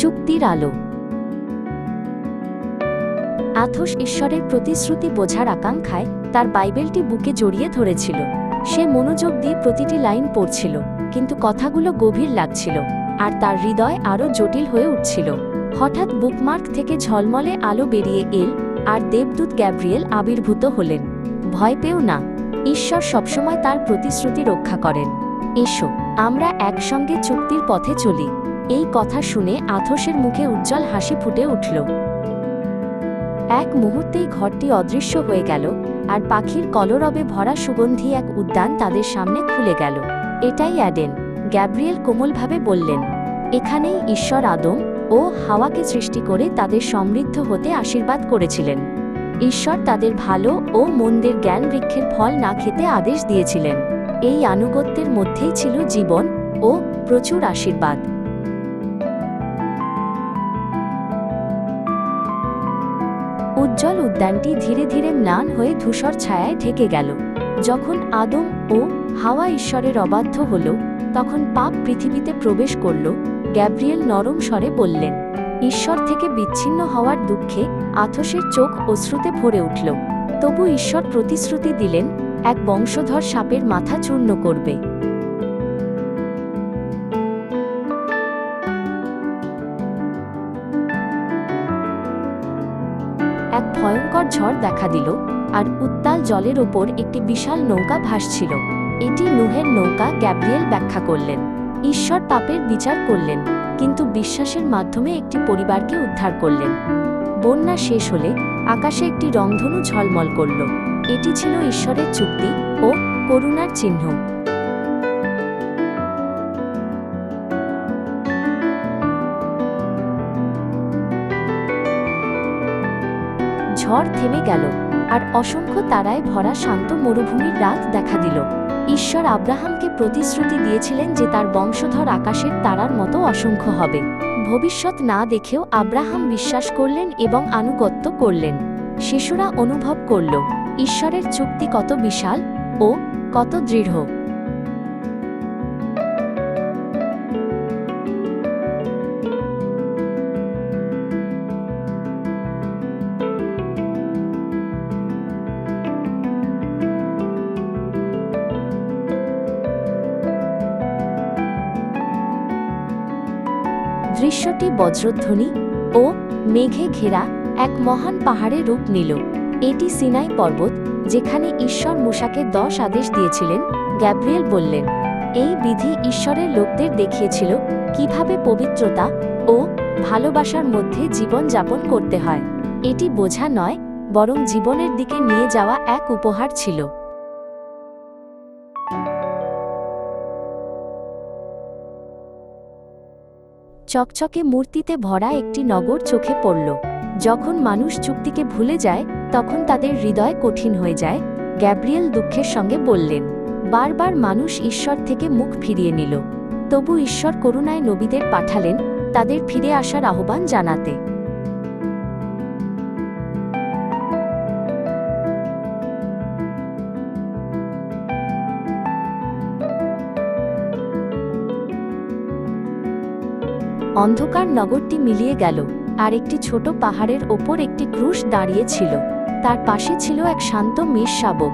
চুক্তির আলো। আথস ঈশ্বরের প্রতিশ্রুতি বোঝার আকাঙ্ক্ষায় তার বাইবেলটি বুকে জড়িয়ে ধরেছিল। সে মনোযোগ দিয়ে প্রতিটি লাইন পড়ছিল, কিন্তু কথাগুলো গভীর লাগছিল, আর তার হৃদয় আরও জটিল হয়ে উঠছিল। হঠাৎ বুকমার্ক থেকে ঝলমলে আলো বেরিয়ে এল, আর দেবদূত গ্যাব্রিয়েল আবির্ভূত হলেন। ভয় পেও না, ঈশ্বর সবসময় তার প্রতিশ্রুতি রক্ষা করেন। এসো, আমরা একসঙ্গে চুক্তির পথে চলি। এই কথা শুনে আথসের মুখে উজ্জ্বল হাসি ফুটে উঠল। এক মুহূর্তেই ঘরটি অদৃশ্য হয়ে গেল আর পাখির কলরবে ভরা সুগন্ধি এক উদ্যান তাদের সামনে খুলে গেল। এটাই অ্যাডেন, গ্যাব্রিয়েল কোমলভাবে বললেন। এখানেই ঈশ্বর আদম ও হাওয়াকে সৃষ্টি করে তাদের সমৃদ্ধ হতে আশীর্বাদ করেছিলেন। ঈশ্বর তাদের ভালো ও মন্দের জ্ঞান বৃক্ষের ফল না খেতে আদেশ দিয়েছিলেন। এই আনুগত্যের মধ্যেই ছিল জীবন ও প্রচুর আশীর্বাদ। উজ্জ্বল উদ্যানটি ধীরে ধীরে ম্লান হয়ে ধূসর ছায়ায় ঢেকে গেল। যখন আদম ও হাওয়া ঈশ্বরের অবাধ্য হল, তখন পাপ পৃথিবীতে প্রবেশ করল, গ্যাব্রিয়েল নরম স্বরে বললেন, ঈশ্বর থেকে বিচ্ছিন্ন হওয়ার দুঃখে আথসের চোখ অশ্রুতে ভরে উঠল। তবু ঈশ্বর প্রতিশ্রুতি দিলেন, এক বংশধর সাপের মাথা চূর্ণ করবে। ভয়ঙ্কর ঝড় দেখা দিল, আর উত্তাল জলের ওপর একটি বিশাল নৌকা ভাসছিল। এটি নুহের নৌকা গ্যাব্রিয়েল ব্যাখ্যা করলেন। ঈশ্বর পাপের বিচার করলেন, কিন্তু বিশ্বাসের মাধ্যমে একটি পরিবারকে উদ্ধার করলেন। বন্যা শেষ হলে আকাশে একটি রংধনু ঝলমল করল। এটি ছিল ঈশ্বরের চুক্তি ও করুণার চিহ্ন। ঝড় থেমে গেল, আর অসংখ্য তারায় ভরা শান্ত মরুভূমির রাত দেখা দিল। ঈশ্বর আব্রাহামকে প্রতিশ্রুতি দিয়েছিলেন যে তার বংশধর আকাশের তারার মতো অসংখ্য হবে। ভবিষ্যৎ না দেখেও আব্রাহাম বিশ্বাস করলেন এবং আনুগত্য করলেন। শিশুরা অনুভব করল, ঈশ্বরের চুক্তি কত বিশাল ও কত দৃঢ়। দৃশ্যটি বজ্রধ্বনি ও মেঘে ঘেরা এক মহান পাহাড়ে রূপ নিল। এটি সিনাই পর্বত, যেখানে ঈশ্বর মূসাকে দশ আদেশ দিয়েছিলেন। গ্যাব্রিয়েল বললেন, এই বিধি ঈশ্বরের লোকদের দেখিয়েছিল কীভাবে পবিত্রতা ও ভালোবাসার মধ্যে জীবন যাপন করতে হয়। এটি বোঝা নয়, বরং জীবনের দিকে নিয়ে যাওয়া এক উপহার ছিল। চকচকে মূর্তিতে ভরা একটি নগর চোখে পড়ল। যখন মানুষ চুক্তিকে ভুলে যায়, তখন তাদের হৃদয় কঠিন হয়ে যায়। গ্যাব্রিয়েল দুঃখের সঙ্গে বললেন, বারবার মানুষ ঈশ্বর থেকে মুখ ফিরিয়ে নিল। তবু ঈশ্বর করুণায় নবীদের পাঠালেন, তাদের ফিরে আসার আহ্বান জানাতে। অন্ধকার নগরটি মিলিয়ে গেল, আর একটি ছোট পাহাড়ের ওপর একটি ক্রুশ দাঁড়িয়ে ছিল। তার পাশে ছিল এক শান্ত মেষ শাবক।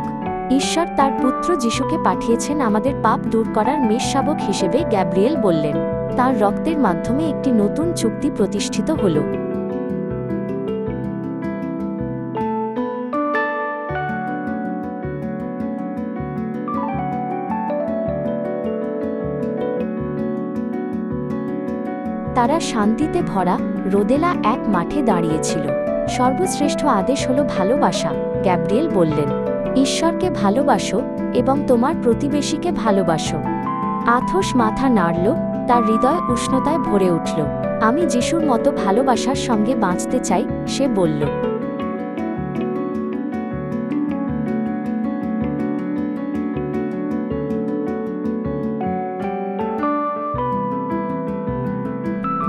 ঈশ্বর তার পুত্র যিশুকে পাঠিয়েছেন আমাদের পাপ দূর করার মেষ শাবক হিসেবে গ্যাব্রিয়েল বললেন। তার রক্তের মাধ্যমে একটি নতুন চুক্তি প্রতিষ্ঠিত হল। তারা শান্তিতে ভরা রোদেলা এক মাঠে দাঁড়িয়েছিল। সর্বশ্রেষ্ঠ আদেশ হল ভালোবাসা, গ্যাব্রিয়েল বললেন। ঈশ্বরকে ভালোবাসো এবং তোমার প্রতিবেশীকে ভালোবাসো। আথস মাথা নাড়ল, তার হৃদয় উষ্ণতায় ভরে উঠল। আমি যিশুর মতো ভালোবাসার সঙ্গে বাঁচতে চাই, সে বলল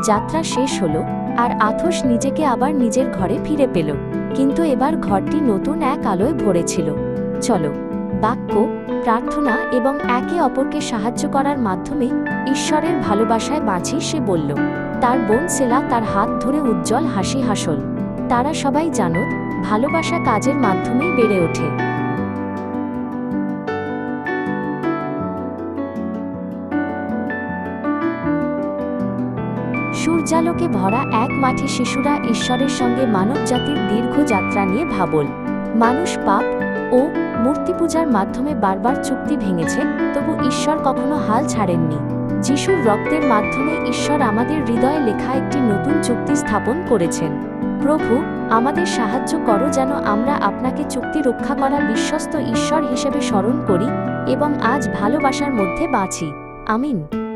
যাত্রা শেষ হলো, আর আথস নিজেকে আবার নিজের ঘরে ফিরে পেল। কিন্তু এবার ঘরটি নতুন এক আলোয় ভরেছিল। চলো, বাক্য, প্রার্থনা এবং একে অপরকে সাহায্য করার মাধ্যমে ঈশ্বরের ভালোবাসায় বাঁচি সে বলল। তার বোন সেলা তার হাত ধরে উজ্জ্বল হাসি হাসল তারা সবাই জানত ভালোবাসা কাজের মাধ্যমেই বেড়ে ওঠে। সূর্যালোকে ভরা এক মাঠে শিশুরা ঈশ্বরের সঙ্গে মানবজাতির দীর্ঘ যাত্রা নিয়ে ভাবল। মানুষ পাপ ও মূর্তি পূজার মাধ্যমে বারবার চুক্তি ভেঙেছে, তবু ঈশ্বর কখনো হাল ছাড়েননি। যিশুর রক্তের মাধ্যমে ঈশ্বর আমাদের হৃদয়ে লেখা একটি নতুন চুক্তি স্থাপন করেছেন। প্রভু, আমাদের সাহায্য করো যেন আমরা আপনাকে চুক্তি রক্ষা করা বিশ্বস্ত ঈশ্বর হিসেবে স্মরণ করি এবং আজ ভালোবাসার মধ্যে বাঁচি। আমিন।